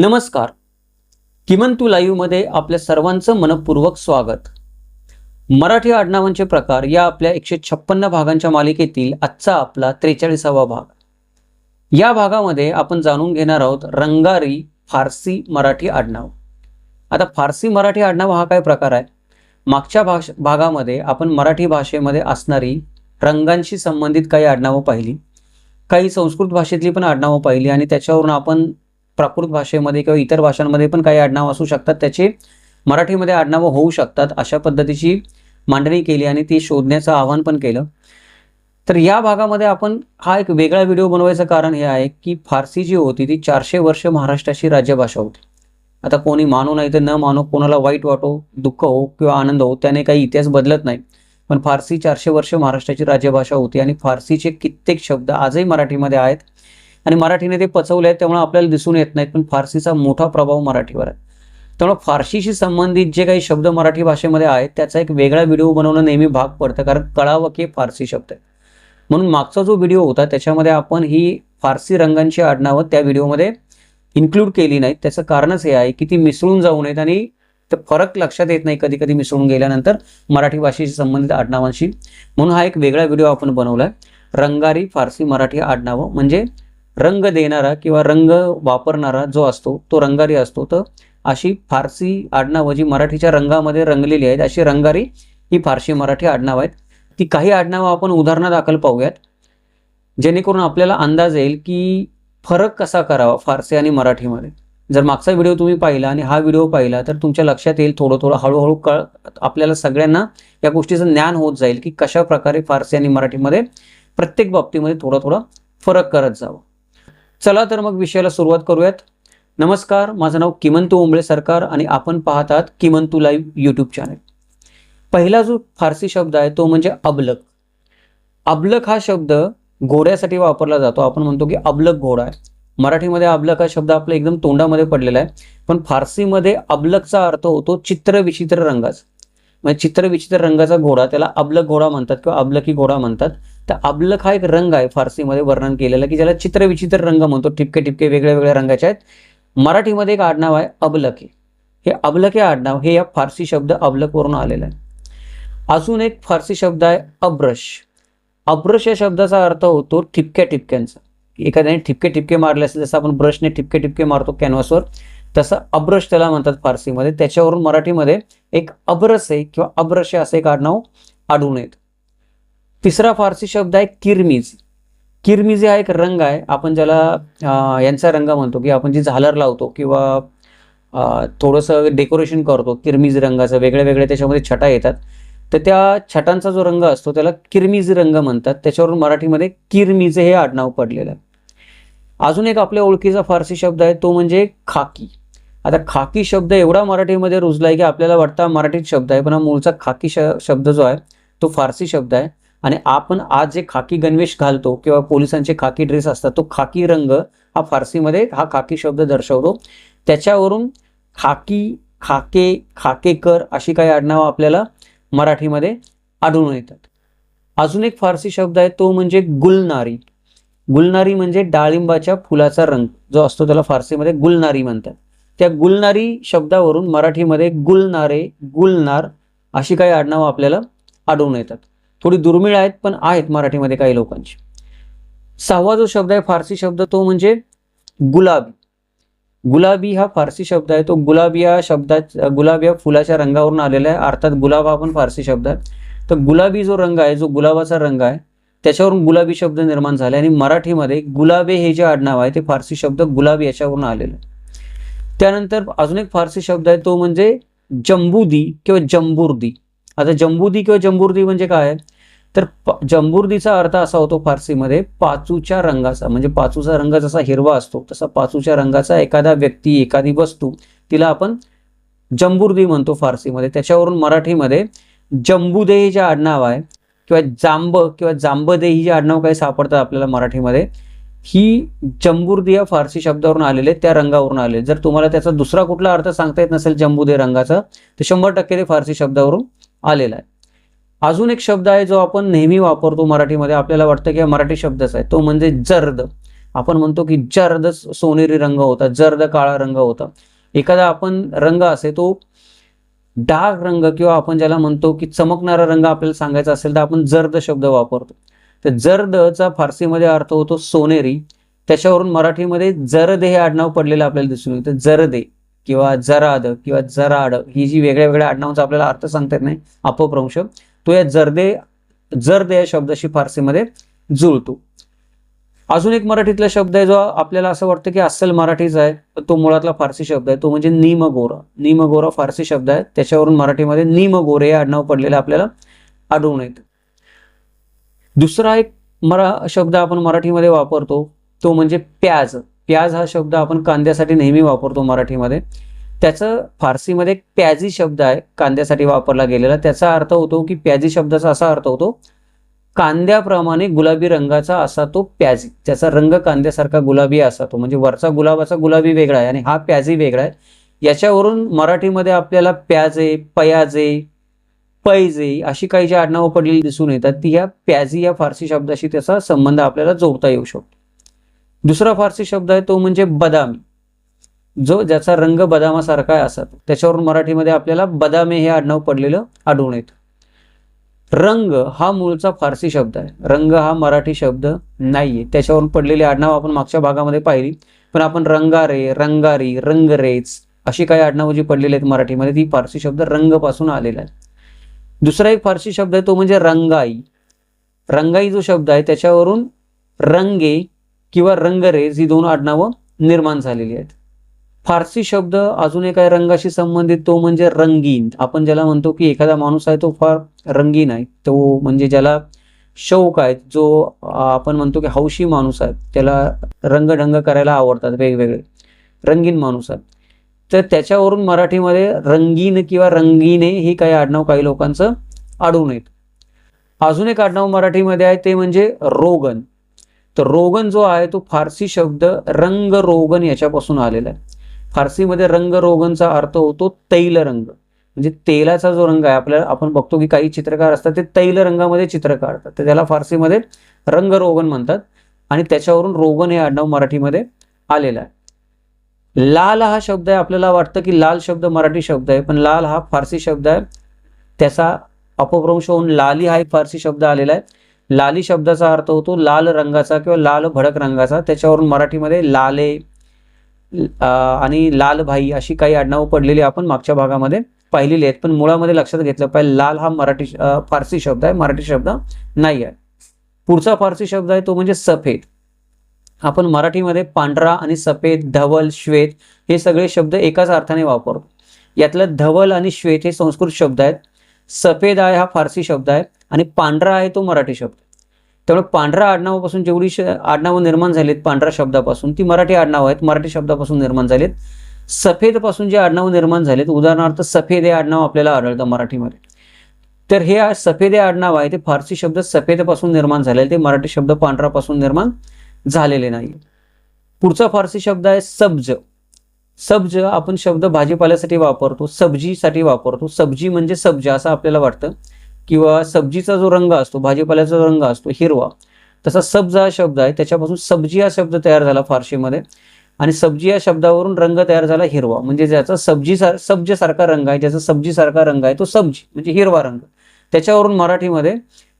नमस्कार. किमंतू लाईव्हमध्ये आपल्या सर्वांचं मनपूर्वक स्वागत. मराठी आडनावांचे प्रकार या आपल्या एकशे छप्पन्न भागांच्या मालिकेतील आजचा आपला त्रेचाळीसावा भाग. या भागामध्ये आपण जाणून घेणार आहोत रंगारी फारसी मराठी आडनाव. आता फारसी मराठी आडनाव हा काय प्रकार आहे? मागच्या भाष भागामध्ये आपण मराठी भाषेमध्ये असणारी रंगांशी संबंधित काही आडनावं पाहिली. काही संस्कृत भाषेतली पण आडनावं पाहिली आणि त्याच्यावरून आपण प्राकृत भाषेमध्ये किंवा इतर भाषांमध्ये पण काही आडनाव असू शकतात. त्याचे मराठीमध्ये आडनावं होऊ शकतात. अशा पद्धतीची मांडणी केली आणि ती शोधण्याचं आवाहन पण केलं. तर या भागामध्ये आपण हा एक वेगळा व्हिडिओ बनवायचं कारण हे आहे की फारसी जी होती ती चारशे वर्ष महाराष्ट्राची राज्यभाषा होती. आता कोणी मानू नाही तर न मानो कोणाला वाईट वाटो दुःख हो किंवा आनंद हो त्याने काही इतिहास बदलत नाही. पण फारसी चारशे वर्ष महाराष्ट्राची राज्यभाषा होती आणि फारसीचे कित्येक शब्द आजही मराठीमध्ये आहेत. आणि मराठीने ते पचवले आहेत त्यामुळे आपल्याला दिसून येत नाहीत पण फारसीचा मोठा प्रभाव मराठीवर आहे. त्यामुळे फारशीशी संबंधित जे काही शब्द मराठी भाषेमध्ये आहेत त्याचा एक वेगळा व्हिडिओ बनवणं नेहमी भाग पडतं कारण कळावं की हे फारसी शब्द आहे. म्हणून मागचा जो व्हिडिओ होता त्याच्यामध्ये आपण ही फारसी रंगांची आडनावं त्या व्हिडिओमध्ये इन्क्लूड केली नाहीत. त्याचं कारणच हे आहे की ती मिसळून जाऊ नयेत आणि ते फरक लक्षात येत नाही कधी कधी मिसळून गेल्यानंतर मराठी भाषेशी संबंधित आडनावांशी. म्हणून हा एक वेगळा व्हिडिओ आपण बनवलाय. रंगारी फारसी मराठी आडनावं म्हणजे रंग देणारा किंवा रंग वापरणारा जो असतो तो रंगारी असतो. तर अशी फारसी आडनावं जी मराठीच्या रंगामध्ये रंगलेली आहेत अशी रंगारी ही फारशी मराठी आडनावं आहेत. ती काही आडनावं आपण उदाहरणादाखल पाहूयात. जेणेकरून आपल्याला अंदाज येईल की फरक कसा करावा फारसी आणि मराठीमध्ये. जर मागचा व्हिडिओ तुम्ही पाहिला आणि हा व्हिडिओ पाहिला तर तुमच्या लक्षात येईल थोडं थोडं हळूहळू कळ आपल्याला सगळ्यांना या गोष्टीचं ज्ञान होत जाईल की कशा प्रकारे फारसी आणि मराठीमध्ये प्रत्येक बाबतीमध्ये थोडं थोडं फरक करत जावं. चला तर मग विषयाला सुरुवात करूयात. नमस्कार माझं नाव किमंतू उंबळे सरकार आणि आपण पाहतात किमंतू लाईव्ह यूट्यूब चॅनल पहिला जो फारसी शब्द आहे तो म्हणजे अबलक अबलक हा शब्द घोड्यासाठी वापरला जातो. आपण म्हणतो की अबलक घोडा आहे. मराठीमध्ये अबलक हा शब्द आपला एकदम तोंडामध्ये पडलेला आहे. पण फारसीमध्ये अबलकचा अर्थ होतो चित्र विचित्र रंगाचा. म्हणजे चित्र विचित्र रंगाचा घोडा त्याला अबलक घोडा म्हणतात किंवा अबलकी घोडा म्हणतात. तर अबलक हा एक रंग आहे फारसीमध्ये वर्णन केलेला की ज्याला चित्रविचित्र रंग म्हणतो. ठिपके ठिपके वेगळ्या वेगळ्या रंगाचे आहेत. मराठीमध्ये एक आडनाव आहे अबलके हे अबलके आडनाव हे या फारसी शब्द अबलकवरून आलेलं आहे. अजून एक फारसी शब्द आहे अब्रश. अब्रश या शब्दाचा अर्थ होतो ठिपक्या ठिपक्यांचा. एखाद्याने ठिपके ठिपके मारले असेल जसं आपण ब्रशने ठिपके ठिपके मारतो कॅनव्हासवर तसं अब्रश त्याला म्हणतात फारसीमध्ये. त्याच्यावरून मराठीमध्ये एक अब्रस आहे किंवा अब्रश असं एक आडनाव आढळून येतं. तिसरा फारसी शब्द आहे किरमिज. किरमिज हा एक रंग आहे. आपण ज्याला यांचा रंग म्हणतो की आपण जी झालर लावतो किंवा थोडंसं डेकोरेशन करतो किरमिज रंगाचं वेगळ्या वेगळ्या त्याच्यामध्ये छटा येतात. तर त्या छटांचा जो रंग असतो त्याला किरमिज रंग म्हणतात. त्याच्यावरून मराठीमध्ये किरमिज हे आडनाव पडलेलं आहे. अजून एक आपल्या ओळखीचा फारसी शब्द आहे तो म्हणजे खाकी. आता खाकी शब्द एवढा मराठीमध्ये रुजला आहे की आपल्याला वाटतं मराठीत शब्द आहे पण हा मूळचा खाकी श शब्द जो आहे तो फारसी शब्द आहे. आणि आपण आज जे खाकी गणवेश घालतो किंवा पोलिसांचे खाकी ड्रेस असतात तो खाकी रंग हा फारसीमध्ये हा खाकी शब्द दर्शवतो. त्याच्यावरून खाकी खाके खाकेकर अशी काही आडनावं आपल्याला मराठीमध्ये आढळून येतात. अजून एक फारसी शब्द आहे तो म्हणजे गुलनारी. गुलनारी म्हणजे डाळिंबाच्या फुलाचा रंग जो असतो त्याला फारसीमध्ये गुलनारी म्हणतात. त्या गुलनारी शब्दावरून मराठीमध्ये गुलनारे गुलनार अशी काही आडनावं आपल्याला आढळून येतात. थोडी दुर्मिळ आहेत पण आहेत मराठीमध्ये काही लोकांची. सहावा जो शब्द आहे फारसी शब्द तो म्हणजे गुलाबी. गुलाबी हा फारसी शब्द आहे. तो गुलाबी या शब्दात गुलाबी या फुलाच्या रंगावरून आलेला आहे. अर्थात गुलाब हा पण फारसी शब्द आहे. तर गुलाबी जो रंग आहे जो गुलाबाचा रंग आहे त्याच्यावरून गुलाबी शब्द निर्माण झाले आणि मराठीमध्ये गुलाबे हे जे आडनाव आहे ते फारसी शब्द गुलाबी याच्यावरून आलेलं आहे. त्यानंतर अजून एक फारसी शब्द आहे तो म्हणजे जंबुदी किंवा जंबुर्दी. आता जंबुदी किंवा जंबुर्दी म्हणजे काय? तर प- जंबुर्दीचा अर्थ असा होतो फारसीमध्ये पाचूच्या रंगाचा म्हणजे पाचूचा रंग जसा हिरवा असतो तसा पाचूच्या रंगाचा एखादा व्यक्ती एखादी वस्तू तिला आपण जंबुर्दी म्हणतो फारसीमध्ये. त्याच्यावरून मराठीमध्ये जंबुदेही जे आडनाव आहे किंवा जांब किंवा जांबदेही जे आडनाव काही सापडतात आपल्याला मराठीमध्ये ही जंबुर्दी या फारसी शब्दावरून आलेले त्या रंगावरून आले जर तुम्हाला त्याचा दुसरा कुठला अर्थ सांगता येत नसेल जंबुदे रंगाचा तर शंभर टक्के ते फारसी शब्दावरून आलेला आहे. अजून एक शब्द आहे जो आपण नेहमी वापरतो मराठीमध्ये आपल्याला वाटतं की हा मराठी शब्दच आहे. तो म्हणजे जर्द. आपण म्हणतो की जर्द सोनेरी रंग होता जर्द काळा रंग होता. एखादा आपण रंग असे तो डार्क रंग किंवा आपण ज्याला म्हणतो की चमकणारा रंग आपल्याला सांगायचा असेल तर आपण जर्द शब्द वापरतो. तर जर्दचा फारसीमध्ये अर्थ होतो सोनेरी. त्याच्यावरून मराठीमध्ये जरदे हे आडनाव पडलेलं आपल्याला दिसून येतं. जरदे. किंवा जराद किंवा जराड ही जी वेगळ्या वेगळ्या आडनावांचा आपल्याला अर्थ सांगता येत नाही अपभ्रंश तो या जर्दे जर्द या शब्दाशी फारसीमध्ये जुळतो. अजून एक मराठीतला शब्द आहे जो आपल्याला असं वाटतं की अस्सल मराठीचा आहे तो मुळातला फारसी शब्द आहे. तो म्हणजे निमगोरा निमगोरा फारसी शब्द आहे. त्याच्यावरून मराठीमध्ये निमगोरे हे आडनाव पडलेलं आपल्याला आढळून येतं. दुसरा एक मरा शब्द आपण मराठीमध्ये वापरतो तो म्हणजे प्याज. प्याज हा शब्द आपण कांद्यासाठी नेहमी वापरतो मराठीमध्ये. त्याचं फारसीमध्ये एक प्याजी शब्द आहे कांद्यासाठी वापरला गेलेला. त्याचा अर्थ होतो की प्याजी शब्दाचा असा अर्थ होतो कांद्याप्रमाणे गुलाबी रंगाचा असा तो प्याजी. त्याचा रंग कांद्यासारखा गुलाबी असा तो. म्हणजे वरचा गुलाबाचा गुलाबी वेगळा आहे आणि हा प्याजी वेगळा आहे. याच्यावरून मराठीमध्ये आपल्याला प्याजे पयाजे पैजे अशी काही जी आडनावं पडलेली दिसून येतात ती या प्याजी या फारसी शब्दाशी त्याचा संबंध आपल्याला जोडता येऊ शकतो. दुसरा फारसी शब्द आहे तो म्हणजे बदामी. जो ज्याचा रंग बदामासारखा आहे असा. त्याच्यावरून मराठीमध्ये आपल्याला बदामे हे आडनाव पडलेलं आढळून येतं. रंग हा मूळचा फारसी शब्द आहे. रंग हा मराठी शब्द नाहीये. त्याच्यावरून पडलेले आडनाव आपण मागच्या भागामध्ये पाहिली. पण आपण रंगारे रंगारी रंगरेच अशी काही आडनावं जी पडलेली आहेत मराठीमध्ये ती फारसी शब्द रंगपासून आलेला आहे. दुसरा एक फारसी शब्द आहे तो म्हणजे रंगाई. रंगाई जो शब्द आहे त्याच्यावरून रंगे किंवा रंगरेज ही दोन आडनावं निर्माण झालेली आहेत. फारसी शब्द अजून एक रंगाशी संबंधित तो म्हणजे रंगीन. आपण ज्याला म्हणतो की एखादा माणूस आहे तो फार रंगीन आहे. तो म्हणजे ज्याला शौक आहे जो आपण म्हणतो की हौशी माणूस आहे त्याला रंगढंग करायला आवडतात वेगवेगळे. रंगीन माणूस आहे तर त्याच्यावरून मराठीमध्ये रंगीन किंवा रंगीने ही काही आडनाव काही लोकांचं आढळून येत. अजून एक आडनाव मराठीमध्ये आहे ते म्हणजे रोगन. तर रोगन जो आहे तो फारसी शब्द रंग रोगन याच्यापासून आलेला आहे. फारसीमध्ये रंग रोगनचा अर्थ होतो तैल रंग म्हणजे तेलाचा जो रंग आहे आपल्याला आपण बघतो की काही चित्रकार असतात ते तैल रंगामध्ये चित्र काढतात. तर त्याला फारसीमध्ये रंग रोगन म्हणतात. आणि त्याच्यावरून रोगन हे आडनाव मराठीमध्ये आलेलं आहे. लाल हा शब्द आहे आपल्याला वाटतं की लाल शब्द मराठी शब्द आहे पण लाल हा फारसी शब्द आहे. त्याचा अपभ्रंश होऊन लाली हा एक फारसी शब्द आलेला आहे. लाली शब्दाचा अर्थ होतो लाल रंगाचा किंवा लाल भडक रंगाचा. त्याच्यावरून मराठीमध्ये लाले आणि लालभाई अशी काही आडनावं पडलेली आपण मागच्या भागामध्ये पाहिलेली आहेत. पण मुळामध्ये लक्षात घेतलं पाहिजे लाल हा मराठी फारसी शब्द आहे मराठी शब्द नाही आहे. पुढचा फारसी शब्द आहे तो म्हणजे सफेद. आपण मराठीमध्ये पांढरा आणि सफेद धवल श्वेत हे सगळे शब्द एकाच अर्थाने वापरतो. यातलं धवल आणि श्वेत हे संस्कृत शब्द आहेत. सफेद आहे हा फारसी शब्द आहे. आणि पांढरा आहे तो मराठी शब्द. त्यामुळे पांढरा आडनावापासून जेवढी श आडनावं निर्माण झालीत पांढरा शब्दापासून ती मराठी आडनावं आहेत मराठी शब्दापासून निर्माण झालीत. सफेदपासून जे आडनावं निर्माण झालेत उदाहरणार्थ सफेद हे आडनाव आपल्याला आढळतं मराठीमध्ये. तर हे सफेद हे आडनाव आहे ते फारसी शब्द सफेदपासून निर्माण झालेले ते मराठी शब्द पांढरापासून निर्माण झालेले नाही. पुढचा फारसी शब्द आहे सब्ज. सब्ज आपण शब्द भाजीपाल्यासाठी वापरतो सब्जीसाठी वापरतो. सब्जी म्हणजे सब्ज असं आपल्याला वाटतं. किंवा सब्जीचा जो रंग असतो भाजीपाल्याचा रंग असतो हिरवा तसा सब्ज हा शब्द आहे. त्याच्यापासून सब्जी हा शब्द तयार झाला फारशीमध्ये. आणि सब्जी या शब्दावरून रंग तयार झाला हिरवा. म्हणजे ज्याचा सब्जी सब्ज सारखा रंग आहे ज्याचा सब्जीसारखा रंग आहे तो सब्जी म्हणजे हिरवा रंग. त्याच्यावरून मराठीमध्ये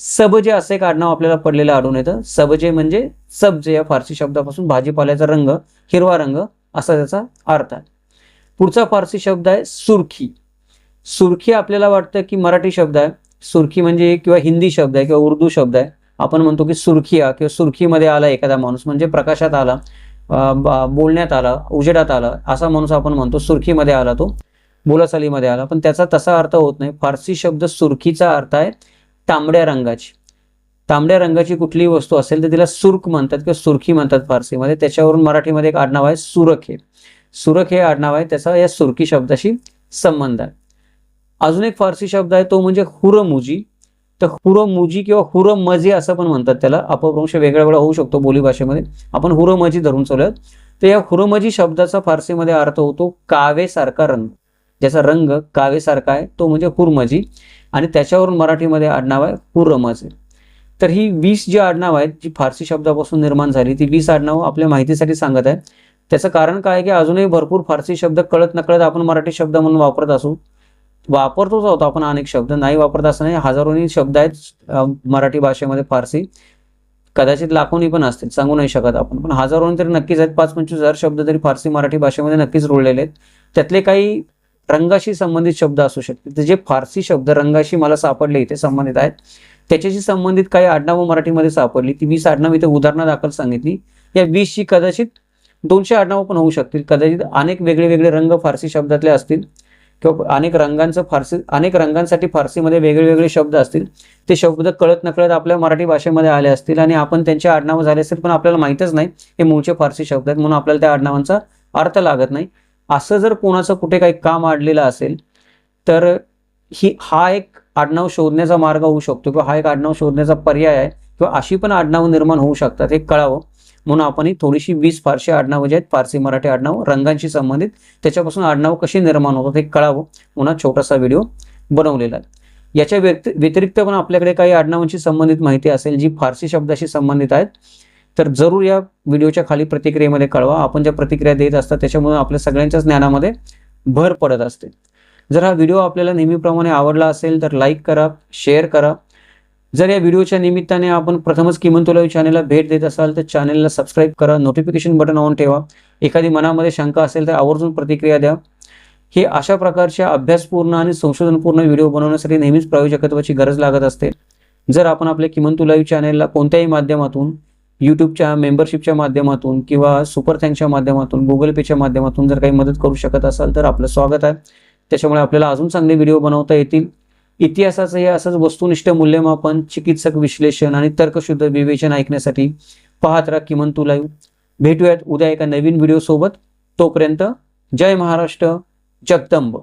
सबजे असे एक आडनाव आपल्याला पडलेलं आढळून येतं. सबजे म्हणजे सब्जे या फारसी शब्दापासून भाजीपाल्याचा रंग हिरवा रंग असा त्याचा अर्थ आहे. पुढचा फारसी शब्द आहे सुरखी. सुरखी आपल्याला वाटतं की मराठी शब्द आहे. सुरखी म्हणजे किंवा हिंदी शब्द आहे किंवा उर्दू शब्द आहे. आपण म्हणतो की सुरखिया किंवा सुरखीमध्ये आला एखादा माणूस म्हणजे प्रकाशात आला बोलण्यात आला उजेडात आला असा माणूस आपण म्हणतो सुरखीमध्ये आला तो बोलाचालीमध्ये आला. पण त्याचा तसा अर्थ होत नाही. फारसी शब्द सुरखीचा अर्थ आहे तांबड्या रंगाची. तांबड्या रंगाची कुठलीही वस्तू असेल तर तिला सुर्ख म्हणतात किंवा सुरखी म्हणतात फारसीमध्ये. त्याच्यावरून मराठीमध्ये एक आडनाव आहे सुरख हे. सुरख हे आडनाव आहे. त्याचा या सुरखी शब्दाशी संबंध आहे. अजून एक फारसी शब्द आहे तो म्हणजे हुरमुजी. तर हुरमुजी किंवा हुरमजी असं पण म्हणतात त्याला. अपभ्रंश वेगळा वेगळा होऊ शकतो बोली भाषेमध्ये. आपण हुरमजी धरून चालूयात. तर या हुरमजी शब्दाचा फारसीमध्ये अर्थ होतो कावेसारखा रंग. ज्याचा रंग कावेसारखा आहे तो म्हणजे हुरमजी आणि त्याच्यावरून मराठीमध्ये आडनाव आहे हुरमजे तर ही वीस जी आडनाव आहेत जी फारसी शब्दापासून निर्माण झाली ती वीस आडनावं आपल्या माहितीसाठी सांगत आहे त्याचं कारण काय आहे की अजूनही भरपूर फारसी शब्द कळत नकळत आपण मराठी शब्द म्हणून वापरत असू. वापरतोच आहोत आपण अनेक शब्द. नाही वापरत असं नाही हजारोनी शब्द आहेत मराठी भाषेमध्ये फारसी कदाचित लाखोनी पण असतील सांगू नाही शकत आपण. पण हजारोनी तरी नक्कीच आहेत पाच पंचवीस हजार शब्द तरी फारसी मराठी भाषेमध्ये नक्कीच रुळलेले आहेत. त्यातले काही रंगाशी संबंधित शब्द असू शकतील. जे फारसी शब्द रंगाशी मला सापडले इथे संबंधित आहेत. त्याच्याशी संबंधित काही आडनावं मराठीमध्ये सापडली ती वीस आडनाव इथे उदाहरणादाखल सांगितली. या वीसची कदाचित दोनशे आडनावं पण होऊ शकतील. कदाचित अनेक वेगळे वेगळे रंग फारसी शब्दातले असतील. किंवा अनेक रंगांचं फारसी अनेक रंगांसाठी फारसीमध्ये वेगळे वेगळे शब्द असतील. ते शब्द कळत नकळत आपल्या मराठी भाषेमध्ये आले असतील आणि आपण त्यांचे आडनावं झाले असतील पण आपल्याला माहीतच नाही. हे मूळचे फारसी शब्द आहेत म्हणून आपल्याला त्या आडनावांचा अर्थ लागत नाही. असं जर कोणाचं कुठे काही काम अडलेलं असेल तर ही हा एक आडनाव शोधण्याचा मार्ग होऊ शकतो किंवा हा एक आडनाव शोधण्याचा पर्याय आहे किंवा अशी पण आडनावं निर्माण होऊ शकतात. हे कळावं. म्हणून आपण ही थोडीशी वीस फारशी आडनावं जी आहेत फारसी मराठी आडनाव रंगांशी संबंधित त्याच्यापासून आडनाव कशी निर्माण होतात हे कळावं म्हणून छोटासा व्हिडिओ बनवलेला आहे. याच्या व्यतिरिक्त पण आपल्याकडे काही आडनावांशी संबंधित माहिती असेल जी फारसी शब्दाशी संबंधित आहेत तर जरूर या व्हिडिओच्या खाली प्रतिक्रियेमध्ये कळवा. आपण ज्या प्रतिक्रिया देत असतात त्याच्यामुळे आपल्या सगळ्यांच्याच ज्ञानामध्ये भर पडत असते. जर हा व्हिडिओ आपल्याला नेहमीप्रमाणे आवडला असेल तर लाईक करा शेअर करा जर या व्हिडिओच्या निमित्ताने आपण प्रथमच किमान तुलावी चॅनलला भेट देत असाल तर चॅनलला सबस्क्राईब करा नोटिफिकेशन बटन ऑन ठेवा. एखादी मनामध्ये शंका असेल तर आवर्जून प्रतिक्रिया द्या. हे अशा प्रकारच्या अभ्यासपूर्ण आणि संशोधनपूर्ण व्हिडिओ बनवण्यासाठी नेहमीच प्रायोजकत्वाची गरज लागत असते. जर आपण आपल्या किमान तुलावी चॅनलला कोणत्याही माध्यमातून यूट्यूबच्या मेंबरशिपच्या माध्यमातून किंवा सुपर थँकच्या माध्यमातून गुगल पेच्या माध्यमातून जर काही मदत करू शकत असाल तर आपलं स्वागत आहे. त्याच्यामुळे आपल्याला अजून चांगले व्हिडिओ बनवता येतील. इतिहासाचं हे असंच वस्तुनिष्ठ मूल्यमापन चिकित्सक विश्लेषण आणि तर्कशुद्ध विवेचन ऐकण्यासाठी पाहत राहा किमन तू लाईव्ह भेटूयात उद्या एका नवीन व्हिडिओ सोबत. तोपर्यंत जय महाराष्ट्र जगदंब.